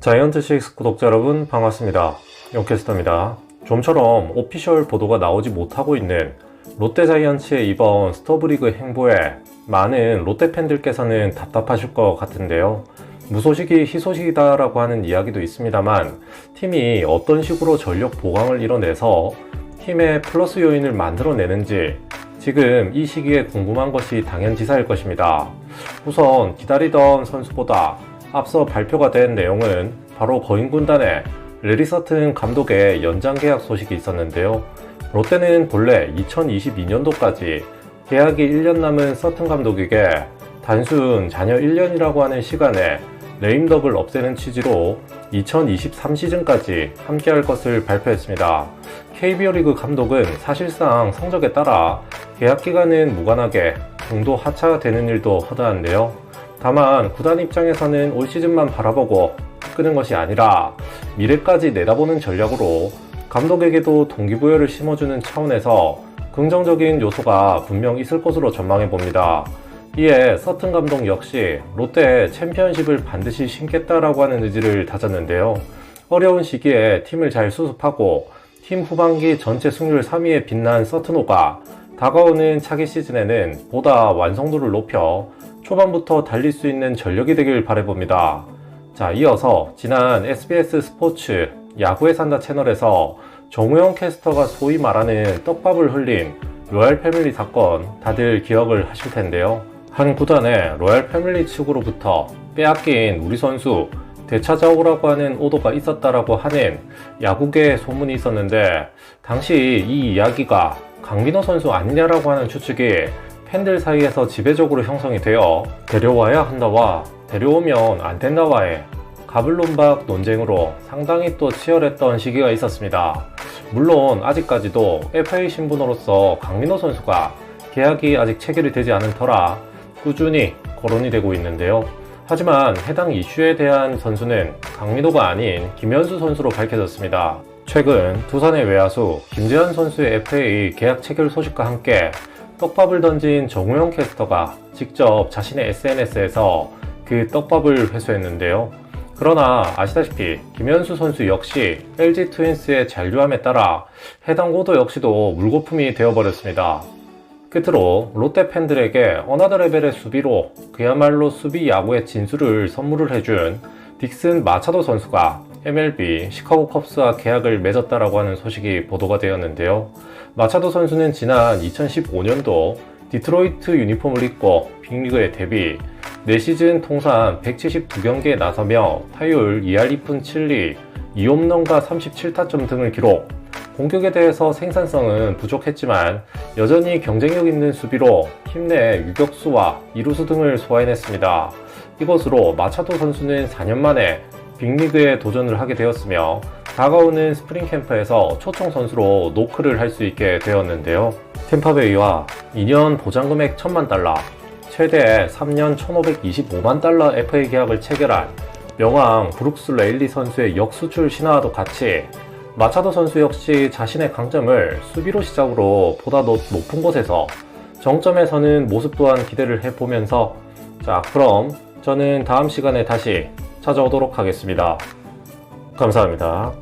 자이언트식스 구독자 여러분 반갑습니다. 용캐스터입니다. 좀처럼 오피셜 보도가 나오지 못하고 있는 롯데 자이언츠의 이번 스토브리그 행보에 많은 롯데 팬들께서는 답답하실 것 같은데요. 무소식이 희소식이다라고 하는 이야기도 있습니다만 팀이 어떤 식으로 전력 보강을 이뤄내서 팀의 플러스 요인을 만들어내는지 지금 이 시기에 궁금한 것이 당연지사일 것입니다. 우선 기다리던 선수보다 앞서 발표가 된 내용은 바로 거인군단의 레리 서튼 감독의 연장 계약 소식이 있었는데요. 롯데는 본래 2022년도까지 계약이 1년 남은 서튼 감독에게 단순 잔여 1년이라고 하는 시간에 레임덕을 없애는 취지로 2023 시즌까지 함께할 것을 발표했습니다. KBO 리그 감독은 사실상 성적에 따라 계약 기간은 무관하게 중도 하차되는 일도 허다한데요. 다만 구단 입장에서는 올 시즌만 바라보고 끄는 것이 아니라 미래까지 내다보는 전략으로 감독에게도 동기부여를 심어주는 차원에서 긍정적인 요소가 분명 있을 것으로 전망해 봅니다. 이에 서튼 감독 역시 롯데에 챔피언십을 반드시 신겠다라고 하는 의지를 다졌는데요. 어려운 시기에 팀을 잘 수습하고 팀 후반기 전체 승률 3위에 빛난 서튼호가 다가오는 차기 시즌에는 보다 완성도를 높여 초반부터 달릴 수 있는 전력이 되길 바라봅니다. 자, 이어서 지난 SBS 스포츠 야구에 산다 채널에서 정우영 캐스터가 소위 말하는 떡밥을 흘린 로얄 패밀리 사건 다들 기억을 하실 텐데요. 한 구단의 로얄 패밀리 측으로부터 빼앗긴 우리 선수 되찾아오라고 하는 오도가 있었다라고 하는 야구계 소문이 있었는데 당시 이 이야기가 강민호 선수 아니냐라고 하는 추측이 팬들 사이에서 지배적으로 형성이 되어 데려와야 한다와 데려오면 안 된다와의 가불론박 논쟁으로 상당히 또 치열했던 시기가 있었습니다. 물론 아직까지도 FA 신분으로서 강민호 선수가 계약이 아직 체결이 되지 않은 터라 꾸준히 거론이 되고 있는데요. 하지만 해당 이슈에 대한 선수는 강민호가 아닌 김현수 선수로 밝혀졌습니다. 최근 두산의 외야수 김재현 선수의 FA 계약 체결 소식과 함께 떡밥을 던진 정우영 캐스터가 직접 자신의 SNS에서 그 떡밥을 회수했는데요. 그러나 아시다시피 김현수 선수 역시 LG 트윈스의 잔류함에 따라 해당 고도 역시도 물거품이 되어버렸습니다. 끝으로 롯데 팬들에게 어나더 레벨의 수비로 그야말로 수비 야구의 진수를 선물을 해준 딕슨 마차도 선수가 MLB 시카고 컵스와 계약을 맺었다라고 하는 소식이 보도가 되었는데요. 마차도 선수는 지난 2015년도 디트로이트 유니폼을 입고 빅리그에 데뷔, 4시즌 통산 172경기에 나서며 타율 2할 2푼 7리, 2홈런과 37타점 등을 기록, 공격에 대해서 생산성은 부족했지만 여전히 경쟁력 있는 수비로 팀 내 유격수와 이루수 등을 소화해냈습니다. 이것으로 마차도 선수는 4년 만에 빅리그에 도전을 하게 되었으며 다가오는 스프링 캠프에서 초청 선수로 노크를 할 수 있게 되었는데요. 템파베이와 2년 보장금액 1000만 달러, 최대 3년 1525만 달러 FA 계약을 체결한 명왕 브룩스 레일리 선수의 역수출 신화와도 같이 마차도 선수 역시 자신의 강점을 수비로 시작으로 보다 더 높은 곳에서 정점에 서는 모습 또한 기대를 해보면서 자 그럼 저는 다음 시간에 다시 찾아오도록 하겠습니다. 감사합니다.